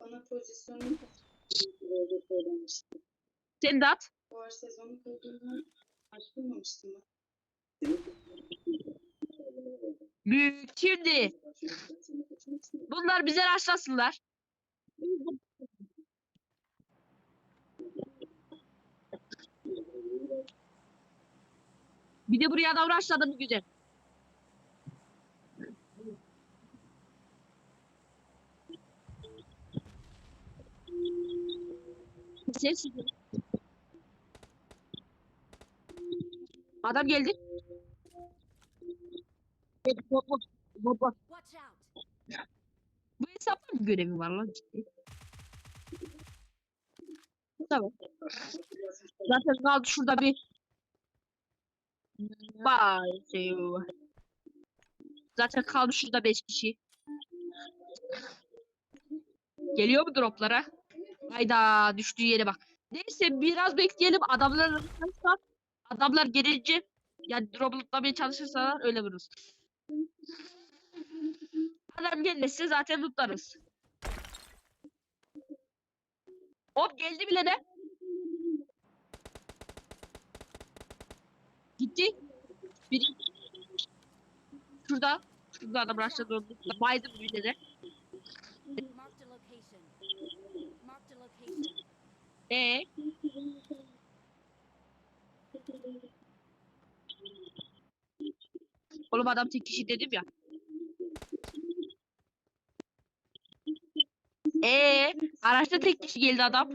Bana pozisyonunu böyle söylemişti. Sen de at. Bu ar sezonu koyduğunda açılmamıştım ben. Büyük. Şimdi bunlar bize rastlasınlar. Bir de buraya adam rastladı mı güzel. Ses. Adam geldi. Bot bot bot bot. Bu hesapta mı görevi var lan ciddi? Tamam. Zaten kaldı şurada bir Vay Zaten kaldı şurada 5 kişi. Geliyor mu droplara? Hayda düştüğü yere bak. Neyse biraz bekleyelim adamlar arasında adamlar gelince yani droplamaya çalışırsalar öyle vururuz. Adam gelmezse zaten tutlarız. Hop geldi bile de. Gitti. Biri. Şurada. Şurada adam başladı. Baydım bile de. Ee. Oğlum adam tek kişi dedim ya. Ee, araçta tek kişi geldi adam.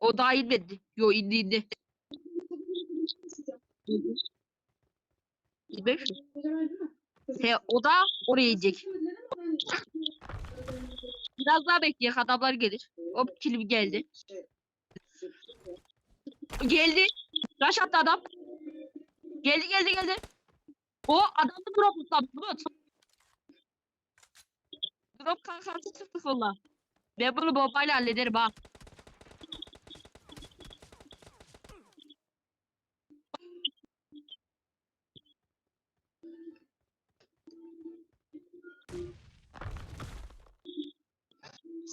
O daha inmedi. Yo indi indi. İnmemiş mi? He, o da oraya inecek. Biraz daha bekleyek adamlar gelir. Hop kilim geldi. Geldi. Rush attı adam. Geldi geldi geldi. O adamı drop. Bulut. Drop kankası çıktı valla. Ben bunu bombayla hallederim ha.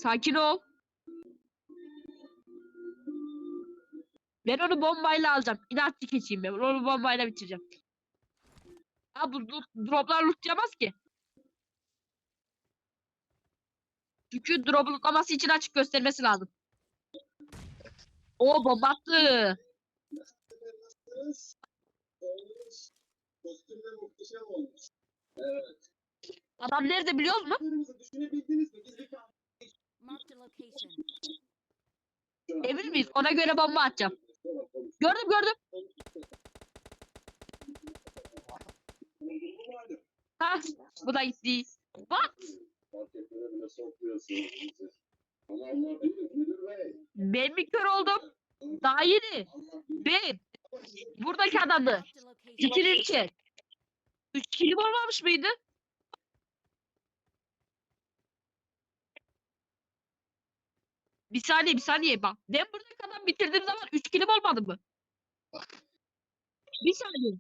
Sakin ol. Ben onu bombayla alacağım. İnatçı keçiyim ben. Onu bombayla bitireceğim. Ha bu droplar lootlayamaz ki. Çünkü drop lootlaması için açık göstermesi lazım. O bomba attı. Adam nerede biliyor musun? Düşünebildiniz mi? Biz bir Emin miyiz? Ona göre bomba atacağım. Gördüm gördüm. Ha, bu da gitti. Bey. Ben mi kör oldum? Daha yeni. Ben. Buradaki adamdı. A location. Bitirirken. Üç kilim olmamış mıydı? Bir saniye bir saniye bak. Ben buradaki adam bitirdiğim zaman üç kilim olmadı mı? Bir saniye.